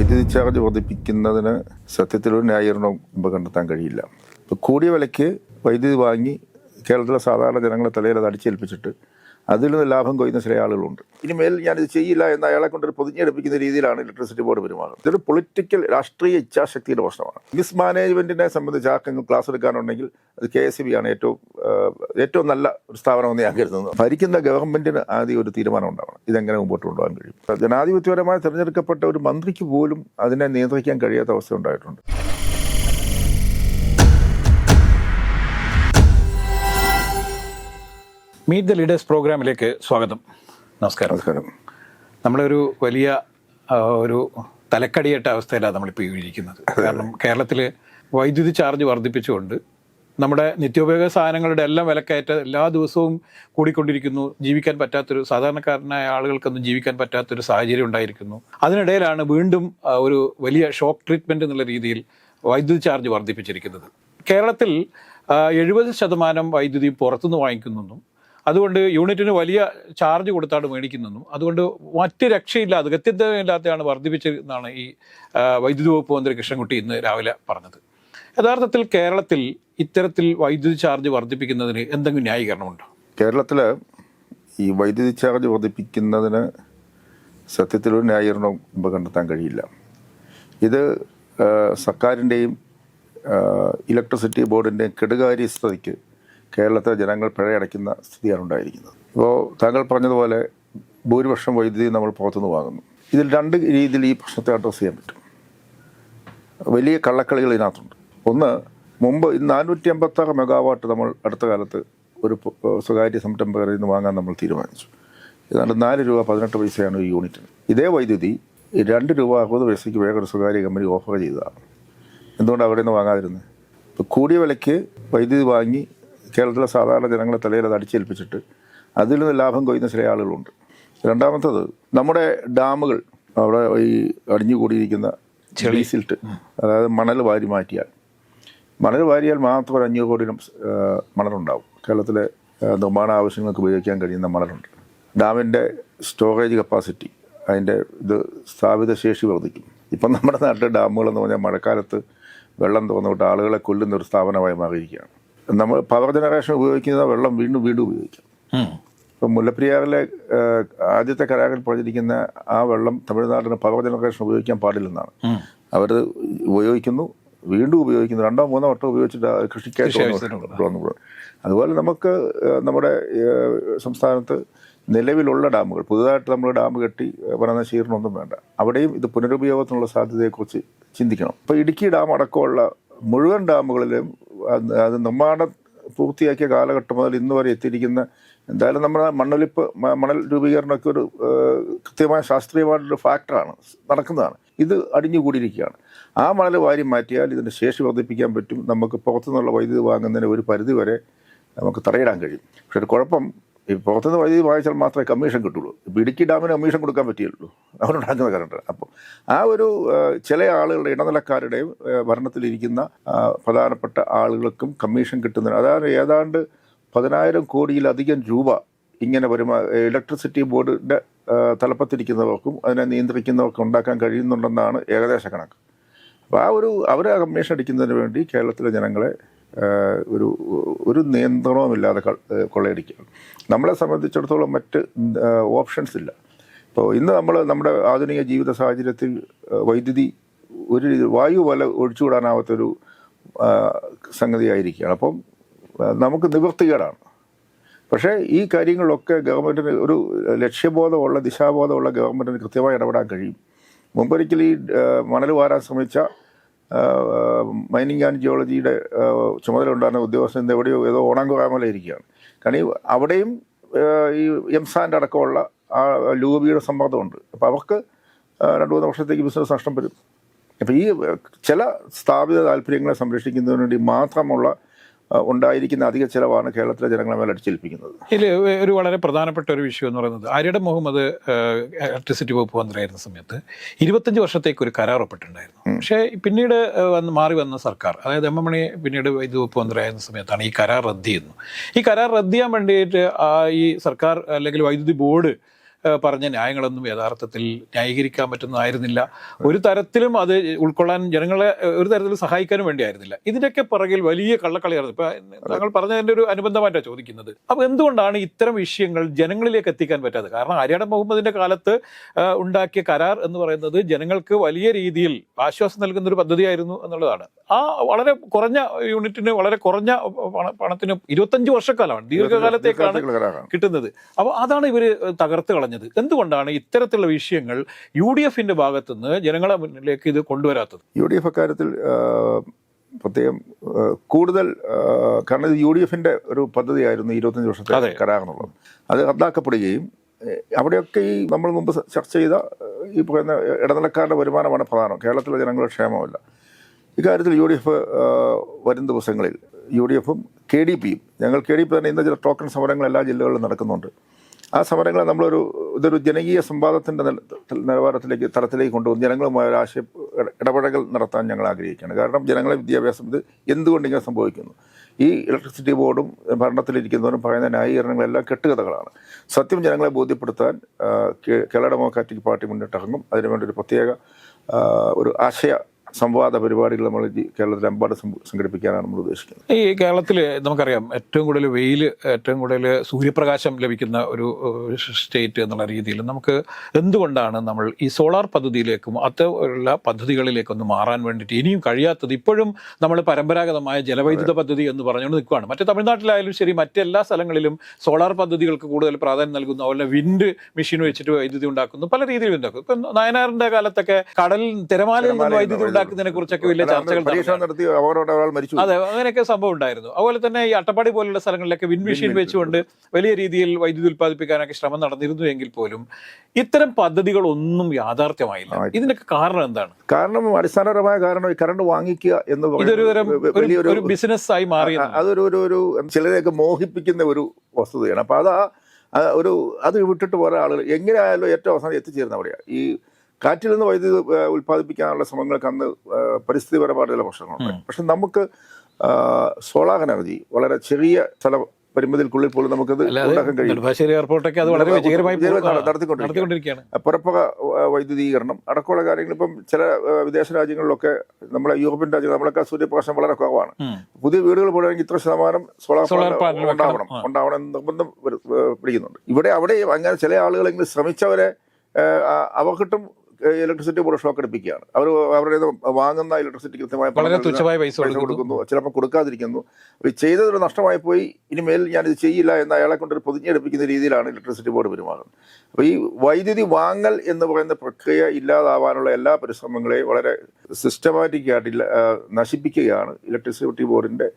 വൈദ്യുതി ചാർജ് വർദ്ധിപ്പിക്കുന്നതിന് സത്യത്തിൽ ഒരു ന്യായീകരണവും മുമ്പ് കണ്ടെത്താൻ കഴിയില്ല. ഇപ്പോൾ കൂടിയ വിലയ്ക്ക് വൈദ്യുതി വാങ്ങി കേരളത്തിലെ സാധാരണ ജനങ്ങളെ തലയിൽ അത് അടിച്ചേൽപ്പിച്ചിട്ട് അതിൽ നിന്ന് ലാഭം കൊയ്യുന്ന ചില ആളുകളുണ്ട്. ഇനിമേൽ ഞാനിത് ചെയ്യില്ല എന്ന് അയാളെ കൊണ്ടൊരു പൊതിഞ്ഞെടുപ്പിക്കുന്ന രീതിയിലാണ് ഇലക്ട്രിസിറ്റി ബോർഡ് പെരുമാറുന്നത്. ഇതൊരു പൊളിറ്റിക്കൽ രാഷ്ട്രീയ ഇച്ഛാശക്തിയുടെ പ്രശ്നമാണ്. മിസ്മാനേജ്മെന്റിനെ സംബന്ധിച്ച് ആർക്കെങ്കിലും ക്ലാസ് എടുക്കാനുണ്ടെങ്കിൽ അത് കെ എസ് ബി ആണ് ഏറ്റവും ഏറ്റവും നല്ല ഒരു സ്ഥാപനമെന്ന് ഞാൻ കരുതുന്നത് ഭരിക്കുന്ന ഗവൺമെന്റിന് ആദ്യം ഒരു തീരുമാനം ഉണ്ടാവണം. ഇതെങ്ങനെ മുമ്പോട്ട് കൊണ്ടുപോകാൻ കഴിയും? ജനാധിപത്യപരമായി തിരഞ്ഞെടുക്കപ്പെട്ട ഒരു മന്ത്രിക്ക് പോലും അതിനെ നിയന്ത്രിക്കാൻ കഴിയാത്ത അവസ്ഥ ഉണ്ടായിട്ടുണ്ട്. മീറ്റ് ദ ലീഡേഴ്സ് പ്രോഗ്രാമിലേക്ക് സ്വാഗതം. നമസ്കാരം. നമസ്കാരം. നമ്മളൊരു വലിയ ഒരു തലക്കടിയേറ്റ അവസ്ഥയിലാണ് നമ്മളിപ്പോൾ ഇരിക്കുന്നത്. കാരണം കേരളത്തിൽ വൈദ്യുതി ചാർജ് വർദ്ധിപ്പിച്ചുകൊണ്ട് നമ്മുടെ നിത്യോപയോഗ സാധനങ്ങളുടെ എല്ലാം വിലക്കയറ്റ എല്ലാ ദിവസവും കൂടിക്കൊണ്ടിരിക്കുന്നു. ജീവിക്കാൻ പറ്റാത്തൊരു സാധാരണക്കാരനായ ആളുകൾക്കൊന്നും ജീവിക്കാൻ പറ്റാത്തൊരു സാഹചര്യം ഉണ്ടായിരിക്കുന്നു. അതിനിടയിലാണ് വീണ്ടും ഒരു വലിയ ഷോക്ക് ട്രീറ്റ്മെന്റ് എന്നുള്ള രീതിയിൽ വൈദ്യുതി ചാർജ് വർദ്ധിപ്പിച്ചിരിക്കുന്നത്. കേരളത്തിൽ എഴുപത് ശതമാനം വൈദ്യുതി പുറത്തുനിന്ന് വാങ്ങിക്കുന്നെന്നും അതുകൊണ്ട് യൂണിറ്റിന് വലിയ ചാർജ് കൊടുത്താണ് മേടിക്കുന്നതെന്നും അതുകൊണ്ട് മറ്റ് രക്ഷയില്ലാതെ ഗത്യന്തമില്ലാത്തതാണ് വർദ്ധിപ്പിച്ചതെന്നാണ് ഈ വൈദ്യുതി വകുപ്പ് മന്ത്രി കൃഷ്ണൻകുട്ടി ഇന്ന് രാവിലെ പറഞ്ഞത്. യഥാർത്ഥത്തിൽ കേരളത്തിൽ ഇത്തരത്തിൽ വൈദ്യുതി ചാർജ് വർദ്ധിപ്പിക്കുന്നതിന് എന്തെങ്കിലും ന്യായീകരണമുണ്ടോ? കേരളത്തിൽ ഈ വൈദ്യുതി ചാർജ് വർദ്ധിപ്പിക്കുന്നതിന് സത്യത്തിലൊരു ന്യായീകരണം മുമ്പ് കണ്ടെത്താൻ കഴിയില്ല. ഇത് സർക്കാരിന്റെയും ഇലക്ട്രിസിറ്റി ബോർഡിന്റെയും കെടുകാര്യസ്ഥതയ്ക്ക് കേരളത്തിലെ ജനങ്ങൾ പിഴയടയ്ക്കുന്ന സ്ഥിതിയാണ് ഉണ്ടായിരിക്കുന്നത്. ഇപ്പോൾ താങ്കൾ പറഞ്ഞതുപോലെ ഭൂരിപക്ഷം വൈദ്യുതി നമ്മൾ പുറത്തുനിന്ന് വാങ്ങുന്നു. ഇതിൽ രണ്ട് രീതിയിൽ ഈ പ്രശ്നത്തെ അഡ്രസ്സ് ചെയ്യാൻ പറ്റും. വലിയ കള്ളക്കളികൾ ഇതിനകത്തുണ്ട്. ഒന്ന് മുമ്പ് നാനൂറ്റി അമ്പത്താറ് മെഗാവാട്ട് നമ്മൾ അടുത്ത കാലത്ത് ഒരു സ്വകാര്യ സംരംഭകരിൽ നിന്ന് വാങ്ങാൻ നമ്മൾ തീരുമാനിച്ചു. ഏതാണ്ട് നാല് രൂപ പതിനെട്ട് പൈസയാണ് ഈ യൂണിറ്റിന്. ഇതേ വൈദ്യുതി രണ്ട് രൂപ അറുപത് പൈസയ്ക്ക് വേറെ ഒരു സ്വകാര്യ കമ്പനി ഓഫർ ചെയ്തതാണ്. എന്തുകൊണ്ട് അവിടെ നിന്ന് വാങ്ങാതിരുന്നത് കൂടിയ വിലയ്ക്ക് വൈദ്യുതി വാങ്ങി കേരളത്തിലെ സാധാരണ ജനങ്ങളെ തലയിൽ അത് അടിച്ചേൽപ്പിച്ചിട്ട് അതിൽ നിന്ന് ലാഭം കൊയ്യുന്ന ചില ആളുകളുണ്ട്. രണ്ടാമത്തത് നമ്മുടെ ഡാമുകൾ അവിടെ ഈ അടിഞ്ഞുകൂടിയിരിക്കുന്ന ഡീസിൽട്ട് അതായത് മണൽ വാരി മാറ്റിയാൽ. മണൽ വാരിയാൽ മാത്രം ഒരു അഞ്ഞൂറ് കോടി മണലുണ്ടാവും. കേരളത്തിലെ നിർമ്മാണ ആവശ്യങ്ങൾക്ക് ഉപയോഗിക്കാൻ കഴിയുന്ന മണലുണ്ട്. ഡാമിന്റെ സ്റ്റോറേജ് കപ്പാസിറ്റി അതിന്റെ ഇത് സ്ഥാപിത ശേഷി വർദ്ധിക്കും. ഇപ്പം നമ്മുടെ നാട്ടിലെ ഡാമുകളെന്ന് പറഞ്ഞാൽ മഴക്കാലത്ത് വെള്ളം തോന്നിട്ട് ആളുകളെ കൊല്ലുന്ന ഒരു സ്ഥാപനമായി മാറിയിരിക്കുകയാണ്. നമ്മൾ പവർ ജനറേഷൻ ഉപയോഗിക്കുന്ന വെള്ളം വീണ്ടും വീണ്ടും ഉപയോഗിക്കാം. ഇപ്പം മുല്ലപ്പെരിയാറിലെ ആദ്യത്തെ കരാറിൽ പറഞ്ഞിരിക്കുന്ന ആ വെള്ളം തമിഴ്നാടിന് പവർ ജനറേഷൻ ഉപയോഗിക്കാൻ പാടില്ലെന്നാണ്. അവർ ഉപയോഗിക്കുന്നു വീണ്ടും ഉപയോഗിക്കുന്നു. രണ്ടോ മൂന്നോ വട്ടം ഉപയോഗിച്ചിട്ട് കൃഷിക്കായിട്ട് അതുപോലെ നമുക്ക് നമ്മുടെ സംസ്ഥാനത്ത് നിലവിലുള്ള ഡാമുകൾ പുതുതായിട്ട് നമ്മൾ ഡാം കെട്ടി വനനശീകരണമൊന്നും വേണ്ട. അവിടെയും ഇത് പുനരുപയോഗത്തിനുള്ള സാധ്യതയെക്കുറിച്ച് ചിന്തിക്കണം. ഇപ്പോൾ ഇടുക്കി ഡാം അടക്കമുള്ള മുഴുവൻ ഡാമുകളിലും അത് നിർമ്മാണം പൂർത്തിയാക്കിയ കാലഘട്ടം മുതൽ ഇന്ന് വരെ എത്തിയിരിക്കുന്ന എന്തായാലും നമ്മുടെ മണ്ണൊലിപ്പ് മണൽ രൂപീകരണമൊക്കെ ഒരു കൃത്യമായ ശാസ്ത്രീയമായിട്ടൊരു ഫാക്ടറാണ് നടക്കുന്നതാണ്. ഇത് അടിഞ്ഞുകൂടിയിരിക്കുകയാണ്. ആ മണൽ വാരി മാറ്റിയാൽ ഇതിന്റെ ശേഷി വർദ്ധിപ്പിക്കാൻ പറ്റും. നമുക്ക് പുറത്തുനിന്നുള്ള വൈദ്യുതി വാങ്ങുന്നതിന് ഒരു പരിധി വരെ നമുക്ക് തടയിടാൻ കഴിയും. പക്ഷെ ഒരു കുഴപ്പം ഈ പുറത്തുനിന്ന് വൈദ്യുതി വായിച്ചാൽ മാത്രമേ കമ്മീഷൻ കിട്ടുള്ളൂ. ഇപ്പോൾ ഇടുക്കി ഡാമിന് കമ്മീഷൻ കൊടുക്കാൻ പറ്റിയുള്ളൂ. അവരുണ്ടാക്കുന്ന കറണ്ട് അപ്പോൾ ആ ഒരു ചില ആളുകളുടെ ഇടനിലക്കാരുടെയും ഭരണത്തിലിരിക്കുന്ന പ്രധാനപ്പെട്ട ആളുകൾക്കും കമ്മീഷൻ കിട്ടുന്നതിന് അതായത് ഏതാണ്ട് പതിനായിരം കോടിയിലധികം രൂപ ഇങ്ങനെ വരുമാ ഇലക്ട്രിസിറ്റി ബോർഡിന്റെ തലപ്പത്തിരിക്കുന്നവർക്കും അതിനെ നിയന്ത്രിക്കുന്നവർക്കും ഉണ്ടാക്കാൻ കഴിയുന്നുണ്ടെന്നാണ് ഏകദേശ കണക്ക്. അപ്പോൾ ആ ഒരു അവരെ കമ്മീഷൻ അടിക്കുന്നതിന് വേണ്ടി കേരളത്തിലെ ജനങ്ങളെ ഒരു ഒരു നിയന്ത്രണവുമില്ലാതെ കൊള്ളയടിക്കുകയാണ് നമ്മളെ സംബന്ധിച്ചിടത്തോളം മറ്റ് ഓപ്ഷൻസ് ഇല്ല. ഇപ്പോൾ ഇന്ന് നമ്മൾ നമ്മുടെ ആധുനിക ജീവിത സാഹചര്യത്തിൽ വൈദ്യുതി ഒരു വായു പോലെ ഒഴിച്ചുവിടാനാവാത്തൊരു സംഗതിയായിരിക്കുകയാണ്. അപ്പം നമുക്ക് നിവൃത്തികേടാണ്. പക്ഷേ ഈ കാര്യങ്ങളൊക്കെ ഗവൺമെന്റിന് ഒരു ലക്ഷ്യബോധമുള്ള ദിശാബോധമുള്ള ഗവൺമെന്റിന് കൃത്യമായി ഇടപെടാൻ കഴിയും. മുമ്പൊരിക്കൽ ഈ മണൽ വാരാൻ ശ്രമിച്ച മൈനിങ് ആൻഡ് ജിയോളജിയുടെ ചുമതല ഉണ്ടായിരുന്ന ഉദ്യോഗസ്ഥൻ എവിടെയോ ഏതോ ഓണാങ്കുറാമല ഇരിക്കുകയാണ്. കാരണം അവിടെയും ഈ എംസാന്റെ അടക്കമുള്ള ആ ലൂബിയുടെ സമ്മർദ്ദമുണ്ട്. അപ്പോൾ അവർക്ക് രണ്ട് മൂന്ന് വർഷത്തേക്ക് ബിസിനസ് നഷ്ടം വരും. അപ്പോൾ ഈ ചില സ്ഥാപിത താല്പര്യങ്ങളെ സംരക്ഷിക്കുന്നതിന് വേണ്ടി മാത്രമുള്ള ഉണ്ടായിരിക്കുന്ന അധിക ചിലവാണ് കേരളത്തിലെ ജനങ്ങളെ മേൽ അടിച്ചേൽപ്പിക്കുന്നത്. ഇതിൽ ഒരു വളരെ പ്രധാനപ്പെട്ട ഒരു വിഷയം എന്ന് പറയുന്നത് ആര്യയുടെ മുഹമ്മദ് ഇലക്ട്രിസിറ്റി വകുപ്പ് മന്ത്രിയായിരുന്ന സമയത്ത് ഇരുപത്തഞ്ച് വർഷത്തേക്ക് ഒരു കരാർ ഒപ്പിട്ടുണ്ടായിരുന്നു. പക്ഷേ പിന്നീട് വന്ന് മാറി വന്ന സർക്കാർ അതായത് എം എം മണി പിന്നീട് വൈദ്യുതി വകുപ്പ് മന്ത്രിയായിരുന്ന സമയത്താണ് ഈ കരാർ റദ്ദ് ചെയ്യുന്നത്. ഈ കരാർ റദ്ദ് ചെയ്യാൻ വേണ്ടിയിട്ട് ആ ഈ സർക്കാർ അല്ലെങ്കിൽ വൈദ്യുതി ബോർഡ് പറഞ്ഞ ന്യായങ്ങളൊന്നും യഥാർത്ഥത്തിൽ ന്യായീകരിക്കാൻ പറ്റുന്നതായിരുന്നില്ല. ഒരു തരത്തിലും അത് ഉൾക്കൊള്ളാൻ ജനങ്ങളെ ഒരു തരത്തിലും സഹായിക്കാനും വേണ്ടിയായിരുന്നില്ല. ഇതിന്റെയൊക്കെ പുറകിൽ വലിയ കള്ളക്കളിയായിരുന്നു. ഇപ്പൊ താങ്കൾ പറഞ്ഞതിന്റെ ഒരു അനുബന്ധമായിട്ടാണ് ചോദിക്കുന്നത്. അപ്പൊ എന്തുകൊണ്ടാണ് ഇത്തരം വിഷയങ്ങൾ ജനങ്ങളിലേക്ക് എത്തിക്കാൻ പറ്റാത്തത്? കാരണം ആര്യാടൻ മുഹമ്മദിന്റെ കാലത്ത് ഉണ്ടാക്കിയ കരാർ എന്ന് പറയുന്നത് ജനങ്ങൾക്ക് വലിയ രീതിയിൽ ആശ്വാസം നൽകുന്ന ഒരു പദ്ധതിയായിരുന്നു എന്നുള്ളതാണ്. ആ വളരെ കുറഞ്ഞ യൂണിറ്റിന് വളരെ കുറഞ്ഞ പണത്തിന് ഇരുപത്തഞ്ച് വർഷക്കാലമാണ് ദീർഘകാലത്തേക്കാണ് കിട്ടുന്നത്. അപ്പോൾ അതാണ് ഇവർ തകർത്ത് കളഞ്ഞത്. എന്തുകൊണ്ടാണ് ഇത്തരത്തിലുള്ള വിഷയങ്ങൾ യു ഡി എഫിന്റെ ഭാഗത്തുനിന്ന് ജനങ്ങളെ മുന്നിലേക്ക് ഇത് കൊണ്ടുവരാത്തത്? യു ഡി എഫ് അക്കാര്യത്തിൽ പ്രത്യേകം കൂടുതൽ കാരണം ഇത് യു ഡി എഫിന്റെ ഒരു പദ്ധതിയായിരുന്നു ഇരുപത്തഞ്ച് വർഷത്തെ കരാറുള്ളത് കരാർ എന്നുള്ളത് അത് റദ്ദാക്കപ്പെടുകയും അവിടെയൊക്കെ ഈ നമ്മൾ മുമ്പ് ചർച്ച ചെയ്ത ഈ പറയുന്ന ഇടനിലക്കാരുടെ വരുമാനമാണ് പ്രധാനം. കേരളത്തിലെ ജനങ്ങളുടെ ക്ഷേമമല്ല. ഇക്കാര്യത്തിൽ യു ഡി എഫ് വരും ദിവസങ്ങളിൽ യു ഡി എഫും കെ ഡി പിയും ഞങ്ങൾ കെ ഡി പി തന്നെ ഇന്ന് ചില ടോക്കൺ സമരങ്ങൾ എല്ലാ ജില്ലകളിലും നടക്കുന്നുണ്ട്. ആ സമരങ്ങളെ നമ്മളൊരു ഇതൊരു ജനകീയ സംവാദത്തിന്റെ നിലവാരത്തിലേക്ക് തലത്തിലേക്ക് കൊണ്ടുവന്ന് ജനങ്ങളുമായ ഒരു ആശയ ഇടപഴകൽ നടത്താൻ ഞങ്ങൾ ആഗ്രഹിക്കുകയാണ്. കാരണം ജനങ്ങളെ വിദ്യാഭ്യാസം ഇത് എന്തുകൊണ്ട് ഇങ്ങനെ സംഭവിക്കുന്നു? ഈ ഇലക്ട്രിസിറ്റി ബോർഡും ഭരണത്തിലിരിക്കുന്നവരും പറയുന്ന ന്യായീകരണങ്ങളെല്ലാം കെട്ടുകഥകളാണ്. സത്യം ജനങ്ങളെ ബോധ്യപ്പെടുത്താൻ കേരള ഡെമോക്രാറ്റിക് പാർട്ടി മുന്നിട്ടിറങ്ങും അതിനുവേണ്ടി ഒരു പ്രത്യേക ഒരു ആശയ സംവാദ പരിപാടികൾ നമ്മൾ കേരളത്തിൽ കേരളത്തിലെമ്പാട് സംഘടിപ്പിക്കാനാണ് നമ്മൾ ഉദ്ദേശിക്കുന്നത്. ഈ കേരളത്തിൽ നമുക്കറിയാം ഏറ്റവും കൂടുതൽ വെയിൽ ഏറ്റവും കൂടുതൽ സൂര്യപ്രകാശം ലഭിക്കുന്ന ഒരു സ്റ്റേറ്റ് എന്നുള്ള രീതിയിൽ നമുക്ക് എന്തുകൊണ്ടാണ് നമ്മൾ ഈ സോളാർ പദ്ധതിയിലേക്കും അത്തരമുള്ള പദ്ധതികളിലേക്കൊന്ന് മാറാൻ വേണ്ടിയിട്ട് ഇനിയും കഴിയാത്തത്? ഇപ്പോഴും നമ്മൾ പരമ്പരാഗതമായ ജലവൈദ്യുത പദ്ധതി എന്ന് പറഞ്ഞുകൊണ്ട് നിൽക്കുകയാണ് മറ്റേ തമിഴ്നാട്ടിലായാലും ശരി മറ്റെല്ലാ സ്ഥലങ്ങളിലും സോളാർ പദ്ധതികൾക്ക് കൂടുതൽ പ്രാധാന്യം നൽകുന്നു അതുപോലെ വിൻഡ് മെഷീൻ വെച്ചിട്ട് വൈദ്യുതി ഉണ്ടാക്കുന്നു. പല രീതിയിൽ ഉണ്ടാക്കും ഇപ്പം നയനാറിന്റെ കാലത്തൊക്കെ കടൽ തിരമാലയിൽ നിന്ന് വൈദ്യുതി ഉണ്ടാക്കുന്നതിനെ കുറിച്ചൊക്കെ വലിയ ചർച്ചകൾ നടത്തി അവരോട് ഒരാൾ മരിച്ചു അതെ അങ്ങനെയൊക്കെ സംഭവം ഉണ്ടായിരുന്നു. അതുപോലെ തന്നെ ഈ അട്ടപ്പാടി പോലുള്ള സ്ഥലങ്ങളിലൊക്കെ വിൻ മെഷീൻ വെച്ചുകൊണ്ട് വലിയ രീതിയിൽ വൈദ്യുതി ഉത്പാദിപ്പിക്കാനൊക്കെ ശ്രമം നടന്നിരുന്നു എങ്കിൽ പോലും ഇത്തരം പദ്ധതികളൊന്നും യാഥാർത്ഥ്യമായില്ല. ഇതിനൊക്കെ കാരണം എന്താണ്? കാരണം അടിസ്ഥാനപരമായ കാരണം ഈ കറണ്ട് വാങ്ങിക്കുക എന്ന് ഒരു- വലിയൊരു ബിസിനസ് ആയി മാറി അതൊരു ഒരു ഒരു ചിലരെയൊക്കെ മോഹിപ്പിക്കുന്ന ഒരു വസ്തുതയാണ്. അപ്പൊ അത് ഒരു അത് വിട്ടിട്ട് പോരാ ആളുകൾ. എങ്ങനെയായാലും ഏറ്റവും അവസാനം എത്തിച്ചേരുന്ന അവിടെയാണ് ഈ കാറ്റിൽ നിന്ന് വൈദ്യുതി ഉൽപ്പാദിപ്പിക്കാനുള്ള ശ്രമങ്ങൾക്ക് അന്ന് പരിസ്ഥിതിപരമായിട്ട് ചില പ്രശ്നങ്ങളുണ്ട്. പക്ഷെ നമുക്ക് സോളാർ എനർജി വളരെ ചെറിയ സ്ഥല പരിമിതിക്കുള്ളിൽ പോലും നമുക്കത് ഉണ്ടാക്കാൻ കഴിയും. എയർപോർട്ടൊക്കെ അത് വളരെ വിജയകരമായി. നടത്തിക്കൊണ്ടിരിക്കുകയാണ്. പുറപ്പക വൈദ്യുതീകരണം അടക്കമുള്ള കാര്യങ്ങൾ ഇപ്പം ചില വിദേശ രാജ്യങ്ങളിലൊക്കെ നമ്മളെ യൂറോപ്യൻ രാജ്യങ്ങൾ നമ്മളൊക്കെ സൂര്യപ്രകാശം വളരെ കുറവാണ്. പുതിയ വീടുകൾ പോലെയാണെങ്കിൽ ഇത്ര ശതമാനം സോളാർ പാനൽ. ഉണ്ടാവണം. ഉണ്ടാവണം എന്ന് നിർബന്ധം പിടിക്കുന്നുണ്ട്. ഇവിടെ അവിടെ അങ്ങനെ ചില ആളുകളെങ്കിലും ശ്രമിച്ചവരെ അവർക്കിട്ടും ഇലക്ട്രിസിറ്റി ബോർഡ് ഷോക്ക് എടുപ്പിക്കുകയാണ് അവർ അവരുടെ വാങ്ങുന്ന ഇലക്ട്രിസിറ്റി കൃത്യമായ വളരെ തുച്ഛമായ പൈസ കൊടുക്കുന്നു. ചിലപ്പോൾ കൊടുക്കാതിരിക്കുന്നു. ചെയ്തതൊരു നഷ്ടമായി പോയി. ഇനിമേൽ ഞാനിത് ചെയ്യില്ല എന്ന് അയാളെ കൊണ്ടൊരു പൊതിഞ്ഞെടുപ്പിക്കുന്ന രീതിയിലാണ് ഇലക്ട്രിസിറ്റി ബോർഡ് പെരുമാറുന്നത്. അപ്പോൾ ഈ വൈദ്യുതി വാങ്ങൽ എന്ന് പറയുന്ന പ്രക്രിയ ഇല്ലാതാവാനുള്ള എല്ലാ പരിശ്രമങ്ങളെയും വളരെ സിസ്റ്റമാറ്റിക്കായിട്ട് നശിപ്പിക്കുകയാണ് ഇലക്ട്രിസിറ്റി ബോർഡിന്റെ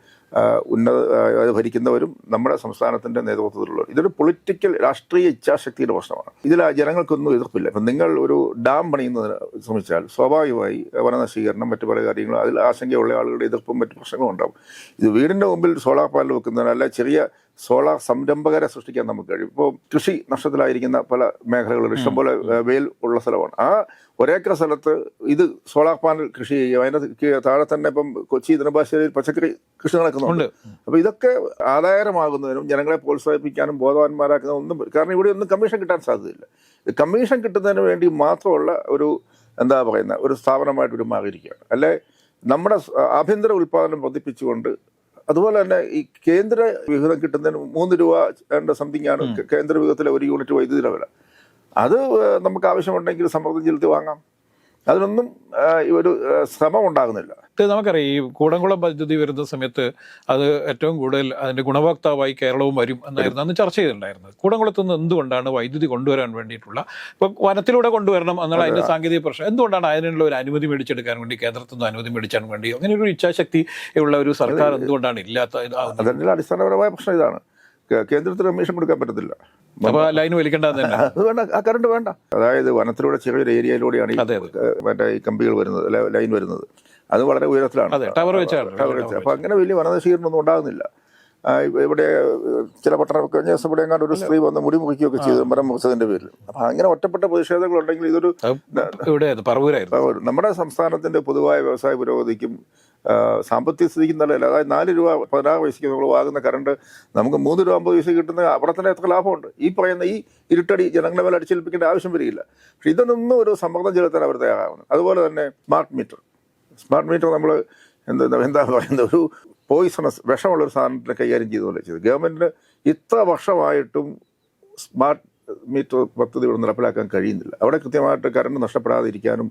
ഉന്നത ഭരിക്കുന്നവരും നമ്മുടെ സംസ്ഥാനത്തിന്റെ നേതൃത്വത്തിലുള്ളവർ ഇതൊരു പൊളിറ്റിക്കൽ രാഷ്ട്രീയ ഇച്ഛാശക്തിയുടെ പ്രശ്നമാണ്. ഇതിൽ ആ ജനങ്ങൾക്കൊന്നും എതിർപ്പില്ല. ഇപ്പം നിങ്ങൾ ഒരു ഡാം പണിയുന്നതിന് ശ്രമിച്ചാൽ സ്വാഭാവികമായി വനനശീകരണം മറ്റു പല കാര്യങ്ങളും അതിൽ ആശങ്കയുള്ള ആളുകളുടെ എതിർപ്പും മറ്റു പ്രശ്നങ്ങളും ഉണ്ടാകും ഇത് വീടിന്റെ മുമ്പിൽ സോളാർ പാനൽ വെക്കുന്നതിന് അല്ല ചെറിയ സോളാർ സംരംഭകരെ സൃഷ്ടിക്കാൻ നമുക്ക് കഴിയും. ഇപ്പോൾ കൃഷി നഷ്ടത്തിലായിരിക്കുന്ന പല മേഖലകളിൽ ഇഷ്ടംപോലെ വെയിൽ ഉള്ള സ്ഥലമാണ്. ആ ഒരേക്കർ സ്ഥലത്ത് ഇത് സോളാർ പാനൽ കൃഷി ചെയ്യും അതിന് താഴെ തന്നെ ഇപ്പം കൊച്ചി നെടുമ്പാശ്ശേരിയിൽ പച്ചക്കറി കൃഷി നടക്കുന്നുണ്ട്. അപ്പോൾ ഇതൊക്കെ ആദായകരമാകുന്നതിനും ജനങ്ങളെ പ്രോത്സാഹിപ്പിക്കാനും ബോധവാന്മാരാക്കുന്ന ഒന്നും കാരണം ഇവിടെ ഒന്നും കമ്മീഷൻ കിട്ടാൻ സാധ്യതയില്ല. കമ്മീഷൻ കിട്ടുന്നതിന് വേണ്ടി മാത്രമുള്ള ഒരു എന്താ പറയുന്ന ഒരു സ്ഥാപനമായിട്ട് ഒരു മാറിയിരിക്കുകയാണ്. അല്ലെ? നമ്മുടെ ആഭ്യന്തര ഉൽപ്പാദനം വർദ്ധിപ്പിച്ചുകൊണ്ട് അതുപോലെ തന്നെ ഈ കേന്ദ്ര വിഹിതം കിട്ടുന്നതിന് മൂന്ന് രൂപ സംതിങ് ആണ് കേന്ദ്ര വിഹിതത്തിലെ ഒരു യൂണിറ്റ് വൈദ്യുതിയുടെ വില അത് നമുക്ക് ആവശ്യമുണ്ടെങ്കിൽ സമ്മർദ്ദം ചെലുത്തി വാങ്ങാം. അതിനൊന്നും ഒരു ശ്രമം ഉണ്ടാകുന്നില്ല നമുക്കറിയാം ഈ കൂടംകുളം പദ്ധതി വരുന്ന സമയത്ത് അത് ഏറ്റവും കൂടുതൽ അതിന്റെ ഗുണഭോക്താവായി കേരളവും വരും എന്നായിരുന്നു അന്ന് ചർച്ച ചെയ്തിട്ടുണ്ടായിരുന്നത്. കൂടംകുളത്ത് നിന്ന് എന്തുകൊണ്ടാണ് വൈദ്യുതി കൊണ്ടുവരാൻ വേണ്ടിയിട്ടുള്ള ഇപ്പൊ വനത്തിലൂടെ കൊണ്ടുവരണം എന്നുള്ള അതിന്റെ സാങ്കേതിക പ്രശ്നം എന്തുകൊണ്ടാണ് അതിനുള്ള ഒരു അനുമതി മേടിച്ചെടുക്കാൻ വേണ്ടി കേന്ദ്രത്തിൽ നിന്ന് അനുമതി മേടിച്ചാൻ വേണ്ടി അങ്ങനെ ഒരു ഇച്ഛാശക്തി ഉള്ള ഒരു സർക്കാർ എന്തുകൊണ്ടാണ് ഇല്ലാത്ത അതിന്റെ അടിസ്ഥാനപരമായ പ്രശ്നം ഇതാണ്. കേന്ദ്രത്തിന് കമ്മീഷൻ കൊടുക്കാൻ പറ്റത്തില്ല. ലൈൻ വേണ്ട ആ കറണ്ട് വേണ്ട. അതായത് വനത്തിലൂടെ ചെറിയൊരു ഏരിയയിലൂടെയാണ് ഈ. മറ്റേ ഈ കമ്പികൾ വരുന്നത് ലൈൻ വരുന്നത്. അത് വളരെ ഉയരത്തിലാണ്. ടവർ വെച്ചാണ്. ടവർ വെച്ച്. അങ്ങനെ വലിയ വനനശീകരണം ഒന്നും ഉണ്ടാകുന്നില്ല ഇവിടെ ചില പട്ടണം കഴിഞ്ഞ ദിവസം ഇവിടെ എങ്ങാണ്ട് ഒരു സ്ത്രീ വന്ന് മുടി മുറിക്കുകയൊക്കെ ചെയ്തു മരം മുറിച്ചതിന്റെ പേരിൽ. അപ്പൊ അങ്ങനെ ഒറ്റപ്പെട്ട പ്രതിഷേധങ്ങൾ ഉണ്ടെങ്കിൽ ഇതൊരു നമ്മുടെ സംസ്ഥാനത്തിന്റെ പൊതുവായ വ്യവസായ പുരോഗതിക്കും സാമ്പത്തിക സ്ഥിതിക്ക് നല്ല അതായത് നാല് രൂപ പതിനാറ് പൈസയ്ക്ക് നമ്മൾ വാങ്ങുന്ന കറണ്ട് നമുക്ക് മൂന്ന് രൂപ അമ്പത് പൈസ കിട്ടുന്ന അവിടെ തന്നെ എത്ര ലാഭമുണ്ട്? ഈ പറയുന്ന ഈ ഇരുട്ടടി ജനങ്ങളെ മേലെ അടിച്ചേൽപ്പിക്കേണ്ട ആവശ്യം വരികയില്ല. പക്ഷെ ഇതൊന്നും ഒരു സമ്മർദ്ദം ചെലുത്താൻ അവർ തയ്യാറാവുന്നത് അതുപോലെ തന്നെ സ്മാർട്ട് മീറ്റർ സ്മാർട്ട് മീറ്റർ നമ്മൾ എന്താ എന്താ പറയുന്നത്? ഒരു പോയിസണസ് വിഷമുള്ള ഒരു സാധനത്തിനെ കൈകാര്യം ചെയ്തുകൊണ്ട് ചെയ്തു ഗവൺമെന്റിന് ഇത്ര വർഷമായിട്ടും സ്മാർട്ട് മീറ്റർ പദ്ധതി ഇവിടെ നടപ്പിലാക്കാൻ കഴിയുന്നില്ല. അവിടെ കൃത്യമായിട്ട് കറണ്ട് നഷ്ടപ്പെടാതിരിക്കാനും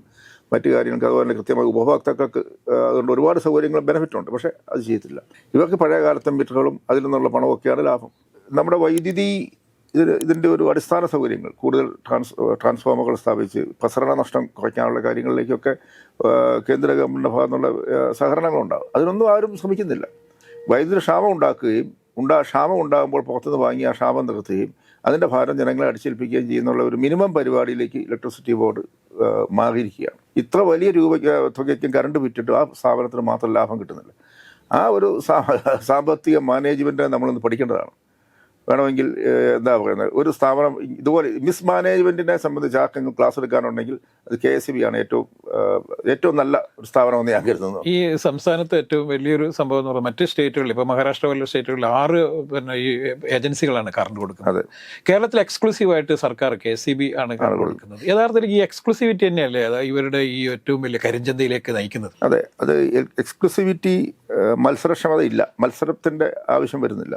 മറ്റു കാര്യങ്ങൾക്ക് അതുപോലെ തന്നെ കൃത്യമായി ഉപഭോക്താക്കൾക്ക് അതുകൊണ്ട് ഒരുപാട് സൗകര്യങ്ങളും ഉണ്ട് പക്ഷേ അത് ചെയ്യത്തില്ല. ഇവർക്ക് പഴയ കാലത്തെ മീറ്ററുകളും അതിൽ നിന്നുള്ള പണമൊക്കെയാണ് ലാഭം. നമ്മുടെ വൈദ്യുതി ഇതിന് ഇതിന്റെ ഒരു അടിസ്ഥാന സൗകര്യങ്ങൾ കൂടുതൽ ട്രാൻസ് ട്രാൻസ്ഫോമറുകൾ സ്ഥാപിച്ച് പ്രസരണ നഷ്ടം കുറയ്ക്കാനുള്ള കാര്യങ്ങളിലേക്കൊക്കെ കേന്ദ്ര ഗവൺമെന്റിന്റെ ഭാഗത്തു നിന്നുള്ള ആ, സഹകരണങ്ങളുണ്ടാകും. അതിനൊന്നും ആരും ശ്രമിക്കുന്നില്ല. വൈദ്യുതി ക്ഷാമം ഉണ്ടാക്കുകയും ഉണ്ടാ ക്ഷാമം ഉണ്ടാകുമ്പോൾ പുറത്തുനിന്ന് വാങ്ങി ആ ക്ഷാമം നിർത്തുകയും അതിന്റെ ഭാരം ജനങ്ങളെ അടിച്ചേൽപ്പിക്കുകയും ചെയ്യുന്നുള്ള ഒരു മിനിമം പരിപാടിയിലേക്ക് ഇലക്ട്രിസിറ്റി ബോർഡ് മാറിയിരിക്കുകയാണ്. ഇത്ര വലിയ രൂപയ്ക്ക് തുകയ്ക്കും കറണ്ട് വിറ്റിട്ട് ആ സ്ഥാപനത്തിന് മാത്രം ലാഭം കിട്ടുന്നില്ല. ആ ഒരു സാമ്പത്തിക മാനേജ്മെന്റ് നമ്മളൊന്ന് പഠിക്കേണ്ടതാണ്. വേണമെങ്കിൽ എന്താ പറയുന്നത് ഒരു സ്ഥാപനം ഇതുപോലെ മിസ് മാനേജ്മെന്റിനെ സംബന്ധിച്ച് ആർക്കെങ്കിലും ക്ലാസ് എടുക്കാനുണ്ടെങ്കിൽ അത് കെ എസ് ബി ആണ് ഏറ്റവും ഏറ്റവും നല്ല ഒരു സ്ഥാപനമെന്ന് ഞാൻ കരുതുന്നു. ഈ സംസ്ഥാനത്ത് ഏറ്റവും വലിയൊരു സംഭവം എന്ന് പറയുന്നത് മറ്റ് സ്റ്റേറ്റുകളിൽ ഇപ്പോൾ മഹാരാഷ്ട്ര പോലുള്ള സ്റ്റേറ്റുകളിൽ ആറ് പിന്നെ ഈ ഏജൻസികളാണ് കറണ്ട് കൊടുക്കുന്നത്. കേരളത്തിൽ എക്സ്ക്ലൂസീവായിട്ട് സർക്കാർ കെ സി ബി ആണ് കറണ്ട് കൊടുക്കുന്നത്. യഥാർത്ഥത്തിൽ ഈ എക്സ്ക്ലൂസിവിറ്റി തന്നെയല്ലേ? ഇവരുടെ ഈ ഏറ്റവും വലിയ കരിഞ്ചന്തയിലേക്ക് നയിക്കുന്നത്. അതെ. അത് എക്സ്ക്ലൂസിവിറ്റി മത്സരക്ഷമത ഇല്ല. മത്സരത്തിന്റെ ആവശ്യം വരുന്നില്ല.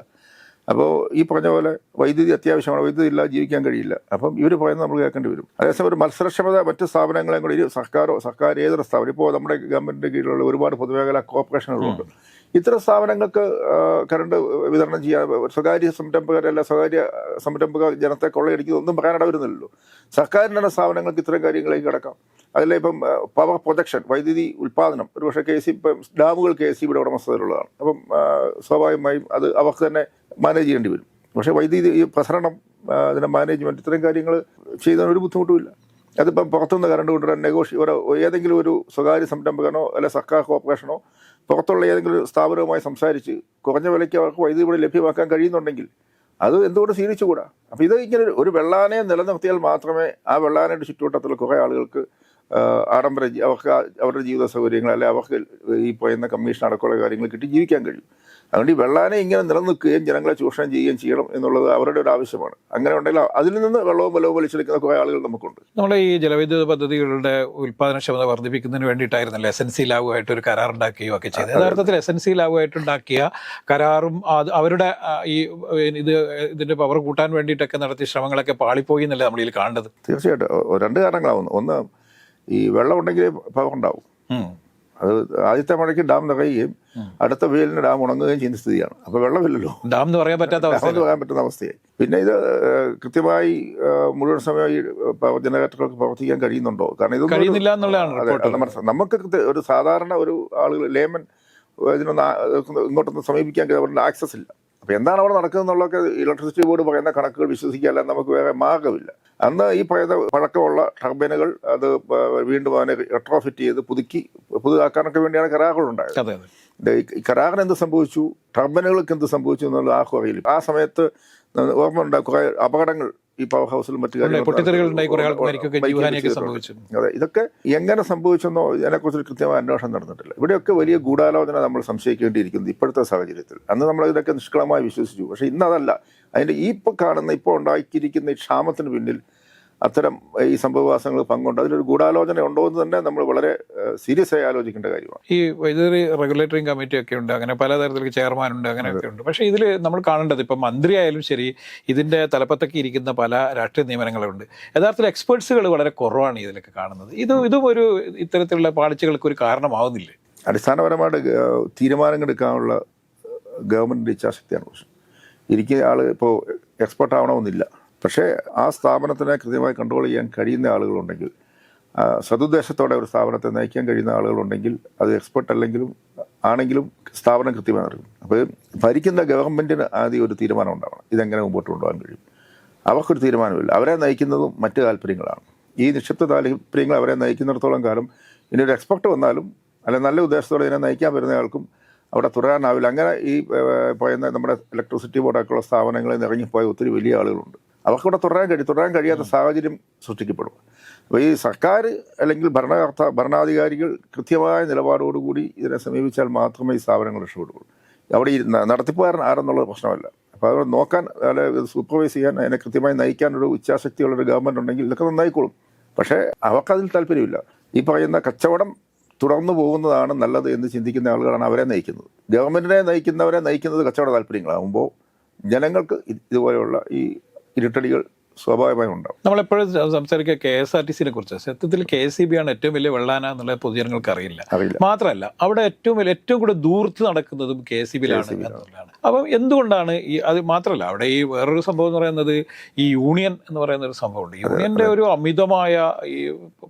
അപ്പോൾ ഈ പറഞ്ഞ പോലെ വൈദ്യുതി അത്യാവശ്യമാണ്. വൈദ്യുതി ഇല്ലാതെ ജീവിക്കാൻ കഴിയില്ല. അപ്പം ഇവർ പറയുന്നത് നമ്മൾ കേൾക്കേണ്ടി വരും. അതേസമയം ഒരു മത്സരക്ഷമത മറ്റ് സ്ഥാപനങ്ങളെയും കൂടി ഒരു സർക്കാരോ സർക്കാർ ഏതൊരു സ്ഥാപനം. ഇപ്പോൾ നമ്മുടെ ഗവൺമെന്റിന്റെ കീഴിലുള്ള ഒരുപാട് പൊതുമേഖലാ കോർപ്പറേഷനുകളുണ്ട്. ഇത്തരം സ്ഥാപനങ്ങൾക്ക് കറണ്ട് വിതരണം ചെയ്യാൻ സ്വകാര്യ സംരംഭകരല്ല സ്വകാര്യ സംരംഭക ജനത്തെ കൊള്ളയടിക്കുന്നതൊന്നും ഒന്നും പറയാനിട വരുന്നില്ലല്ലോ സർക്കാരിന്റെ സ്ഥാപനങ്ങൾക്ക് ഇത്തരം കാര്യങ്ങളിലേക്ക് കിടക്കാം. അതിൽ ഇപ്പം പവർ പ്രൊജക്ഷൻ വൈദ്യുതി ഉൽപ്പാദനം ഒരുപക്ഷെ കെ സി ഇപ്പം ഡാമുകൾ കെ സി സിയുടെ ഉടമസ്ഥതയിലുള്ളതാണ്. അപ്പം സ്വാഭാവികമായും അത് അവർക്ക് തന്നെ മാനേജ് ചെയ്യേണ്ടി വരും. പക്ഷേ വൈദ്യുതി ഈ പ്രസരണം അതിന്റെ മാനേജ്മെന്റ് ഇത്രയും കാര്യങ്ങൾ ചെയ്യുന്നതിന് ഒരു ബുദ്ധിമുട്ടുമില്ല അതിപ്പം പുറത്തുനിന്ന് കറണ്ട് കൊണ്ടുവരാൻ നെഗോഷി ഒരു ഏതെങ്കിലും ഒരു സ്വകാര്യ സംരംഭകനോ അല്ലെ സർക്കാർ കോർപ്പറേഷനോ പുറത്തുള്ള ഏതെങ്കിലും ഒരു സ്ഥാപനവുമായി സംസാരിച്ച് കുറഞ്ഞ വിലയ്ക്ക് അവർക്ക് വൈദ്യുതി ഇവിടെ ലഭ്യമാക്കാൻ കഴിയുന്നുണ്ടെങ്കിൽ അത് എന്തുകൊണ്ട് സ്വീകരിച്ചുകൂടാ അപ്പോൾ ഇത് ഇങ്ങനെ ഒരു- വെള്ളാനെ നിലനിർത്തിയാൽ മാത്രമേ ആ വെള്ളാനയുടെ ചുറ്റുവട്ടത്തിൽ കുറേ ആളുകൾക്ക് ആഡംബര അവർക്ക് അവരുടെ ജീവിത സൗകര്യങ്ങൾ അല്ലെ അവർക്ക് ഈ പറയുന്ന കമ്മീഷൻ അടക്കമുള്ള കാര്യങ്ങൾ കിട്ടി ജീവിക്കാൻ കഴിയും. അതുകൊണ്ട് ഈ വെള്ളാനെ ഇങ്ങനെ നിലനിൽക്കുകയും ജനങ്ങളെ ചൂഷണം ചെയ്യുകയും ചെയ്യണം എന്നുള്ളത് അവരുടെ ഒരു ആവശ്യമാണ്. അങ്ങനെ ഉണ്ടെങ്കിൽ അതിൽ നിന്ന് വെള്ളവും ബലവും വലിച്ചെടുക്കുന്ന കുറേ ആളുകൾ നമുക്കുണ്ട്. നമ്മളെ ഈ ജലവൈദ്യുത പദ്ധതികളുടെ ഉൽപ്പാദനക്ഷമത വർദ്ധിപ്പിക്കുന്നതിന് വേണ്ടിയിട്ടായിരുന്നല്ലോ എസ് എൻ സി ലാബുമായിട്ട് ഒരു കരാർ ഉണ്ടാക്കുകയും ഒക്കെ ചെയ്തത്. യഥാർത്ഥത്തിൽ എസ് എൻ സി ലാവുമായിട്ട് ഉണ്ടാക്കിയ കരാറും അത് അവരുടെ ഈ ഇത് ഇതിന്റെ പവർ കൂട്ടാൻ വേണ്ടിയിട്ടൊക്കെ നടത്തിയ ശ്രമങ്ങളൊക്കെ പാളിപ്പോയി എന്നല്ലേ നമ്മളിൽ കാണേണ്ടത് തീർച്ചയായിട്ടും. രണ്ട് കാരണങ്ങളാവുന്നു. ഒന്ന് ഈ വെള്ളം ഉണ്ടെങ്കിൽ പവർ ഉണ്ടാവും. അത് ആദ്യത്തെ മഴയ്ക്ക് ഡാം നിറയുകയും അടുത്ത വെയിലിന് ഡാം ഉണങ്ങുകയും ചെയ്യുന്ന സ്ഥിതിയാണ്. അപ്പോൾ വെള്ളമില്ലല്ലോ ഡാം എന്ന് പറയാൻ പറ്റാത്ത ഡാമെന്ന് പറയാൻ പറ്റുന്ന അവസ്ഥയായി. പിന്നെ ഇത് കൃത്യമായി മുഴുവൻ സമയം ഈ ജനറേറ്ററുകൾക്ക് പ്രവർത്തിക്കാൻ കഴിയുന്നുണ്ടോ? കാരണം ഇത് കഴിയുന്നില്ല എന്നുള്ളതാണ് നമുക്ക് ഒരു സാധാരണ ഒരു ആളുകൾ ലേമൻ ഇതിനൊന്ന് ഇങ്ങോട്ടൊന്ന് ഇങ്ങോട്ടൊന്നും സമീപിക്കാൻ അവരുടെ ആക്സസ് ഇല്ല. അപ്പോൾ എന്താണ് അവിടെ നടക്കുന്നത് എന്നുള്ളതൊക്കെ ഇലക്ട്രിസിറ്റി ബോർഡ് പറയുന്ന കണക്കുകൾ വിശ്വസിക്കാല്ല നമുക്ക് വേറെ മാർഗമില്ല അന്ന് ഈ പഴയ പഴക്കമുള്ള ടർബൈനുകൾ അത് വീണ്ടും അതിനെ റെട്രോഫിറ്റ് ചെയ്ത് പുതുക്കി പുതുതാക്കാനൊക്കെ വേണ്ടിയാണ് ഇത് ഈ കരാറിന് എന്ത് സംഭവിച്ചു? ടർബൈനുകൾക്ക് എന്ത് സംഭവിച്ചു എന്നുള്ള ആർക്കും അറിയില്ല. ആ സമയത്ത് ഓർമ്മ ഉണ്ടായ കുറേ അപകടങ്ങൾ ഈ പവർ ഹൗസിലും മറ്റു കാര്യങ്ങളും അതെ ഇതൊക്കെ എങ്ങനെ സംഭവിച്ചെന്നോ ഇതിനെക്കുറിച്ച് കൃത്യമായ അന്വേഷണം നടന്നിട്ടില്ല. ഇവിടെയൊക്കെ വലിയ ഗൂഢാലോചന നമ്മൾ സംശയിക്കേണ്ടിയിരിക്കുന്നത് ഇപ്പോഴത്തെ സാഹചര്യത്തിൽ. അന്ന് നമ്മൾ ഇതൊക്കെ നിഷ്കളമായി വിശ്വസിച്ചു. പക്ഷേ ഇന്ന് അതല്ല അതിന്റെ ഈ ഇപ്പോൾ കാണുന്ന ഇപ്പോൾ ഉണ്ടാക്കിയിരിക്കുന്ന ഈ ക്ഷാമത്തിന് പിന്നിൽ അത്തരം ഈ സംഭവവാസങ്ങൾ പങ്കുണ്ട്. അതിലൊരു ഗൂഢാലോചന ഉണ്ടോ എന്ന് തന്നെ നമ്മൾ വളരെ സീരിയസ് ആയി ആലോചിക്കേണ്ട കാര്യമാണ്. ഈ വൈദ്യുതി റെഗുലേറ്ററി കമ്മിറ്റി ഒക്കെ ഉണ്ട് അങ്ങനെ പലതരത്തിലേക്ക് ചെയർമാൻ ഉണ്ട് അങ്ങനെയൊക്കെ ഉണ്ട്. പക്ഷേ ഇതിൽ നമ്മൾ കാണേണ്ടത് ഇപ്പം മന്ത്രി ആയാലും ശരി ഇതിന്റെ തലപ്പത്തൊക്കെ ഇരിക്കുന്ന പല രാഷ്ട്രീയ നിയമനങ്ങളുണ്ട്. യഥാർത്ഥത്തിൽ എക്സ്പേർട്സുകൾ വളരെ കുറവാണ് ഇതിലൊക്കെ കാണുന്നത്. ഇത് ഇതും ഒരു ഇത്തരത്തിലുള്ള പാളിച്ചകൾക്ക് ഒരു കാരണമാവുന്നില്ലേ. അടിസ്ഥാനപരമായിട്ട് തീരുമാനങ്ങൾ എടുക്കാനുള്ള ഗവൺമെന്റ് ഇച്ഛാശക്തിയാണ് പ്രശ്നം. ഇരിക്കുന്ന ആൾ ഇപ്പോൾ എക്സ്പെർട്ട് ആവണമെന്നില്ല. പക്ഷേ ആ സ്ഥാപനത്തിനെ കൃത്യമായി കൺട്രോൾ ചെയ്യാൻ കഴിയുന്ന ആളുകളുണ്ടെങ്കിൽ സതുദ്ദേശത്തോടെ ഒരു സ്ഥാപനത്തെ നയിക്കാൻ കഴിയുന്ന ആളുകളുണ്ടെങ്കിൽ അത് എക്സ്പെർട്ട് അല്ലെങ്കിലും ആണെങ്കിലും സ്ഥാപനം കൃത്യമായി നടക്കും. അപ്പോൾ ഭരിക്കുന്ന ഗവൺമെന്റിന് ആദ്യം ഒരു തീരുമാനം ഉണ്ടാവണം. ഇതെങ്ങനെ മുമ്പോട്ട് കൊണ്ടുപോകാൻ കഴിയും? അവർക്കൊരു തീരുമാനമില്ല. അവരെ നയിക്കുന്നതും മറ്റ് താല്പര്യങ്ങളാണ്. ഈ നിക്ഷിപ്ത താല്പര്യങ്ങൾ അവരെ നയിക്കുന്നിടത്തോളം കാലം ഇനി ഒരു എക്സ്പെർട്ട് വന്നാലും അല്ലെങ്കിൽ നല്ല ഉദ്ദേശത്തോടെ ഇതിനെ നയിക്കാൻ വരുന്ന ആൾക്കും അവിടെ തുടരാനാവില്ല. അങ്ങനെ ഈ പോയ നമ്മുടെ ഇലക്ട്രിസിറ്റി ബോർഡൊക്കെയുള്ള സ്ഥാപനങ്ങളിൽ നിന്ന് ഇറങ്ങിപ്പോയ ഒത്തിരി വലിയ ആളുകളുണ്ട്. അവർക്കിവിടെ തുടരാൻ കഴിയും. തുടരാൻ കഴിയാത്ത സാഹചര്യം സൃഷ്ടിക്കപ്പെടും. അപ്പോൾ ഈ സർക്കാർ അല്ലെങ്കിൽ ഭരണകർത്ത ഭരണാധികാരികൾ കൃത്യമായ നിലപാടോടുകൂടി ഇതിനെ സമീപിച്ചാൽ മാത്രമേ ഈ സ്ഥാപനങ്ങൾ രക്ഷപ്പെടുകയുള്ളൂ. അവിടെ ഈ നടത്തിപ്പുകാരൻ ആരെന്നുള്ളത് പ്രശ്നമല്ല. അപ്പോൾ അത് നോക്കാൻ അല്ലെ സൂപ്പർവൈസ് ചെയ്യാൻ അതിനെ കൃത്യമായി നയിക്കാനൊരു ഇച്ഛാശക്തിയുള്ളൊരു ഗവൺമെന്റ് ഉണ്ടെങ്കിൽ ഇതൊക്കെ നന്നായിക്കോളും. പക്ഷേ അവർക്കതിൽ താല്പര്യമില്ല. ഈ പറയുന്ന കച്ചവടം തുടർന്നു പോകുന്നതാണ് നല്ലത് എന്ന് ചിന്തിക്കുന്ന ആളുകളാണ് അവരെ നയിക്കുന്നത്. ഗവൺമെന്റിനെ നയിക്കുന്നവരെ നയിക്കുന്നത് കച്ചവട താല്പര്യങ്ങളാകുമ്പോൾ ജനങ്ങൾക്ക് ഇതുപോലെയുള്ള ഈ ഇരുട്ടടികൾ സ്വാഭാവികമായും ഉണ്ടാവും നമ്മളെപ്പോഴും സംസാരിക്കുക കെ എസ് ആർ ടി സിനെ കുറിച്ച്. സത്യത്തിൽ കെ എസ് സി ബി ആണ് ഏറ്റവും വലിയ വെള്ളാന എന്നുള്ള പൊതുജനങ്ങൾക്ക് അറിയില്ല. മാത്രമല്ല അവിടെ ഏറ്റവും വലിയ ഏറ്റവും കൂടുതൽ ദൂർത്ത് നടക്കുന്നതും കെ എസ് ബിയിലാണ് എന്നുള്ളതാണ്. അപ്പം എന്തുകൊണ്ടാണ് ഈ അത് മാത്രമല്ല അവിടെ ഈ വേറൊരു സംഭവം എന്ന് പറയുന്നത് ഈ യൂണിയൻ എന്ന് പറയുന്ന ഒരു സംഭവമുണ്ട്. യൂണിയന്റെ ഒരു അമിതമായ ഈ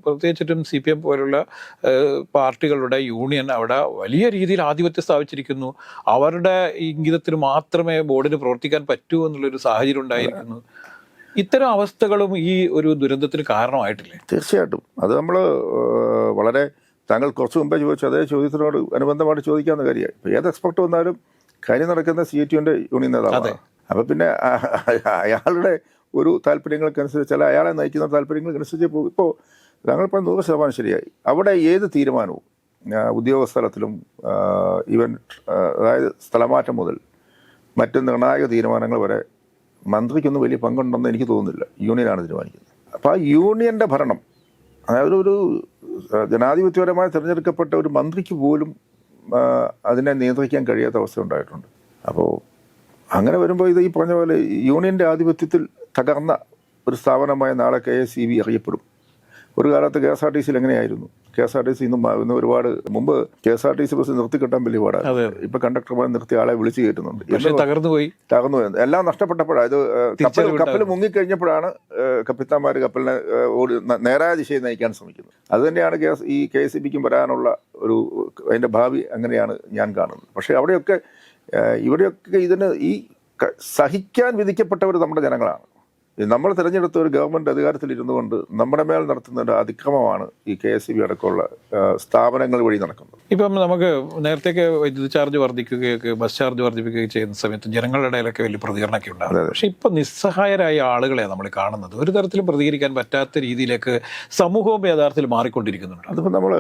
പ്രത്യേകിച്ചിട്ടും സി പി എം പോലുള്ള പാർട്ടികളുടെ യൂണിയൻ അവിടെ വലിയ രീതിയിൽ ആധിപത്യം സ്ഥാപിച്ചിരിക്കുന്നു. അവരുടെ ഇംഗിതത്തിന് മാത്രമേ ബോർഡിന് പ്രവർത്തിക്കാൻ പറ്റൂ എന്നുള്ളൊരു സാഹചര്യം ഉണ്ടായിരിക്കുന്നു. ഇത്തരം അവസ്ഥകളും ഈ ഒരു ദുരന്തത്തിന് കാരണമായിട്ടില്ലേ? തീർച്ചയായിട്ടും. അത് നമ്മൾ വളരെ താങ്കൾ കുറച്ച് മുമ്പേ ചോദിച്ചു അതേ ചോദ്യത്തിനോട് അനുബന്ധമായിട്ട് ചോദിക്കാവുന്ന കാര്യമായി. ഇപ്പോൾ ഏത് എക്സ്പെർട്ട് വന്നാലും കാര്യം നടക്കുന്ന സി എ ടിയുടെ യൂണിയൻ നേതാവാണ്. അപ്പം പിന്നെ അയാളുടെ ഒരു താല്പര്യങ്ങൾക്കനുസരിച്ച് അല്ല അയാളെ നയിക്കുന്ന താല്പര്യങ്ങൾക്കനുസരിച്ച് പോകും ഇപ്പോൾ താങ്കളിപ്പോൾ നൂറ് ശതമാനം ശരിയായി. അവിടെ ഏത് തീരുമാനവും ഉദ്യോഗസ്ഥലത്തിലും ഈവൻ അതായത് സ്ഥലമാറ്റം മുതൽ മറ്റ് നിർണായക തീരുമാനങ്ങൾ വരെ മന്ത്രിക്കൊന്നും വലിയ പങ്കുണ്ടെന്ന് എനിക്ക് തോന്നുന്നില്ല. യൂണിയനാണ് തീരുമാനിക്കുന്നത്. അപ്പോൾ ആ യൂണിയന്റെ ഭരണം അതായത് ഒരു ജനാധിപത്യപരമായി തിരഞ്ഞെടുക്കപ്പെട്ട ഒരു മന്ത്രിക്ക് പോലും അതിനെ നിയന്ത്രിക്കാൻ കഴിയാത്ത അവസ്ഥ ഉണ്ടായിട്ടുണ്ട്. അപ്പോൾ അങ്ങനെ വരുമ്പോൾ ഇത് ഈ പറഞ്ഞ പോലെ യൂണിയന്റെ ആധിപത്യത്തിൽ തകർന്ന ഒരു സ്ഥാപനമായ നാളെ കെ എസ് ഇ ബി അറിയപ്പെടും. ഒരു കാലത്ത് കെ എസ് ആർ ടി സിയിൽ എങ്ങനെയായിരുന്നു? K S R T C ഇന്നും ഒരുപാട് മുമ്പ് K S R T C bus നിർത്തി കിട്ടാൻ വലിയ പാടാണ് ഇപ്പൊ കണ്ടക്ടർമാർ നിർത്തി ആളെ വിളിച്ചു കയറ്റുന്നുണ്ട്. തകർന്നു പോയി. തകർന്നു പോയി. എല്ലാം നഷ്ടപ്പെട്ടപ്പോഴാണ് ഇത് കപ്പൽ. കപ്പൽ മുങ്ങിക്കഴിഞ്ഞപ്പോഴാണ് കപ്പിത്താന്മാർ കപ്പലിനെ ഓടി നേരായ ദിശയിൽ നയിക്കാൻ ശ്രമിക്കുന്നത്. അത് തന്നെയാണ് കെ ഈ കെ എസ് ബിക്കും വരാനുള്ള ഒരു അതിന്റെ ഭാവി അങ്ങനെയാണ് ഞാൻ കാണുന്നത്. പക്ഷേ അവിടെയൊക്കെ ഇവിടെയൊക്കെ ഇതിന് ഈ സഹിക്കാൻ വിധിക്കപ്പെട്ടവർ നമ്മുടെ ജനങ്ങളാണ്. നമ്മൾ തിരഞ്ഞെടുത്ത ഒരു ഗവൺമെന്റ് അധികാരത്തിൽ ഇരുന്നു കൊണ്ട് നമ്മുടെ മേൽ നടത്തുന്ന ഒരു അതിക്രമമാണ് ഈ കെ എസ് ബി അടക്കമുള്ള സ്ഥാപനങ്ങൾ വഴി നടക്കുന്നത്. ഇപ്പം നമുക്ക് നേരത്തേക്ക് വൈദ്യുതി ചാർജ് വർദ്ധിക്കുകയൊക്കെ ബസ് ചാർജ് വർദ്ധിപ്പിക്കുകയൊക്കെ ചെയ്യുന്ന സമയത്ത് ജനങ്ങളുടെ ഇടയിലൊക്കെ വലിയ പ്രതികരണമൊക്കെ ഉണ്ടാകും. പക്ഷേ ഇപ്പം നിസ്സഹായരായ ആളുകളെ നമ്മൾ കാണുന്നത് ഒരു തരത്തിലും പ്രതികരിക്കാൻ പറ്റാത്ത രീതിയിലേക്ക് സമൂഹവും യഥാർത്ഥത്തിൽ മാറിക്കൊണ്ടിരിക്കുന്നുണ്ട്. അതിപ്പോൾ നമ്മൾ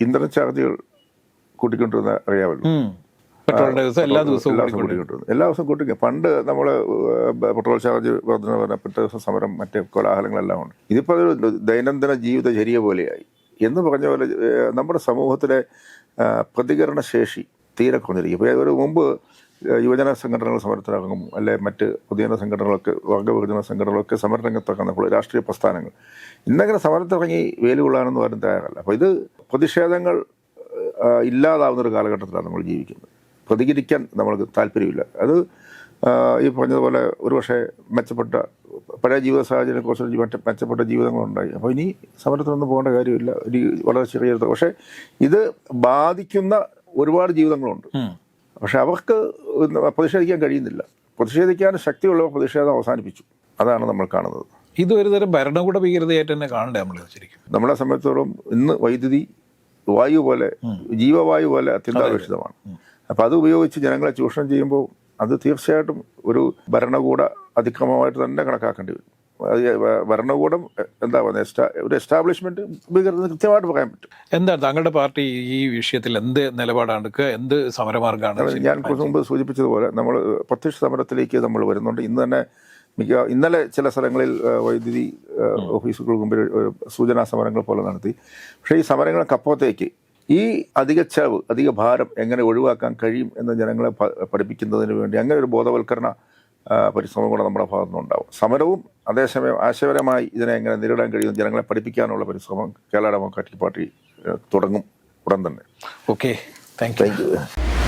ഇന്ധന ചാർജുകൾ കൂട്ടിക്കൊണ്ടിരുന്ന അറിയാമല്ലോ. ദിവസം എല്ലാ ദിവസവും കൂട്ടിക്കൊണ്ടിരുന്നു എല്ലാ ദിവസവും കൂട്ടിക്കും പണ്ട് നമ്മൾ പെട്രോൾ ചാർജ് വർധന പറഞ്ഞ പിറ്റേ ദിവസം സമരം മറ്റേ കോലാഹലങ്ങളെല്ലാം ഉണ്ട്. ഇതിപ്പോൾ അതൊരു ദൈനംദിന ജീവിതചര്യ പോലെയായി. എന്ന് പറഞ്ഞ പോലെ നമ്മുടെ സമൂഹത്തിലെ പ്രതികരണശേഷി പ്രതികരണ ശേഷി തീരെ കുറഞ്ഞിരിക്കും. ഇപ്പോൾ ഒരു മുമ്പ് യുവജന സംഘടനകൾ സമരത്തിനിറങ്ങും. അല്ലെ മറ്റ് പൊതുജന സംഘടനകളൊക്കെ വർഗവിഭജന സംഘടനകളൊക്കെ സമരരംഗത്തിറങ്ങുമ്പോൾ രാഷ്ട്രീയ പ്രസ്ഥാനങ്ങൾ. ഇന്നങ്ങനെ സമരത്തിറങ്ങി വേലി കൊള്ളാനെന്ന് പറയുന്നത് തയ്യാറല്ല. അപ്പോൾ ഇത് പ്രതിഷേധങ്ങൾ ഇല്ലാതാവുന്ന ഒരു കാലഘട്ടത്തിലാണ് നമ്മൾ ജീവിക്കുന്നത്. പ്രതികരിക്കാൻ നമ്മൾക്ക് താല്പര്യമില്ല. അത് ഈ പറഞ്ഞതുപോലെ ഒരുപക്ഷെ മെച്ചപ്പെട്ട പഴയ ജീവിത സാഹചര്യത്തെക്കുറിച്ച് കുറച്ച് മറ്റേ മെച്ചപ്പെട്ട ജീവിതങ്ങളുണ്ടായി. അപ്പോൾ ഇനി സമരത്തിനൊന്നും പോകേണ്ട കാര്യമില്ല. ഒരു വളരെ ചെറിയ പക്ഷേ ഇത് ബാധിക്കുന്ന ഒരുപാട് ജീവിതങ്ങളുണ്ട്. പക്ഷെ അവർക്ക് പ്രതിഷേധിക്കാൻ കഴിയുന്നില്ല. പ്രതിഷേധിക്കാൻ ശക്തിയുള്ളവർ പ്രതിഷേധം അവസാനിപ്പിച്ചു. അതാണ് നമ്മൾ കാണുന്നത്. ഇത് ഒരു തരം ഭരണകൂട ഭീകരതയായിട്ട് തന്നെ കാണണ്ടേ നമ്മൾ ശരിക്കും? നമ്മളെ സംബന്ധിച്ചിടത്തോളം ഇന്ന് വൈദ്യുതി വായു പോലെ ജീവവായു പോലെ അത്യന്താപേക്ഷിതമാണ്. അപ്പം അത് ഉപയോഗിച്ച് ജനങ്ങളെ ചൂഷണം ചെയ്യുമ്പോൾ അത് തീർച്ചയായിട്ടും ഒരു ഭരണകൂട അതിക്രമമായിട്ട് തന്നെ കണക്കാക്കേണ്ടി വരും. അത് ഭരണകൂടം എന്താ പറയുക ഒരു എസ്റ്റാബ്ലിഷ്മെന്റ് ഭീകരത കൃത്യമായിട്ട് പറയാൻ പറ്റും. എന്താണ് താങ്കളുടെ പാർട്ടി ഈ വിഷയത്തിൽ എന്ത് നിലപാടാണ് എടുക്കുക എന്ത് സമരമാർഗമാണ് ഞാൻ കുറച്ച് മുമ്പ് സൂചിപ്പിച്ചതുപോലെ നമ്മൾ പ്രത്യക്ഷ സമരത്തിലേക്ക് നമ്മൾ വരുന്നുണ്ട്. ഇന്ന് തന്നെ മിക്ക ഇന്നലെ ചില സ്ഥലങ്ങളിൽ വൈദ്യുതി ഓഫീസുകൾക്ക് മുമ്പിൽ സൂചനാ സമരങ്ങൾ പോലെ നടത്തി. പക്ഷേ ഈ സമരങ്ങൾക്കപ്പുറത്തേക്ക് ഈ അധിക ചെലവ് അധിക ഭാരം എങ്ങനെ ഒഴിവാക്കാൻ കഴിയും എന്ന് ജനങ്ങളെ പഠിപ്പിക്കുന്നതിന് വേണ്ടി അങ്ങനെ ഒരു ബോധവൽക്കരണ പരിശ്രമം കൂടെ നമ്മുടെ ഭാഗത്തു നിന്നുണ്ടാവും സമരവും അതേസമയം ആശയപരമായി ഇതിനെ എങ്ങനെ നേരിടാൻ കഴിയും ജനങ്ങളെ പഠിപ്പിക്കാനുള്ള പരിശ്രമം കേരള ഡെമോക്രാറ്റിക് പാർട്ടി തുടങ്ങും ഉടൻ തന്നെ. Okay thank you thank you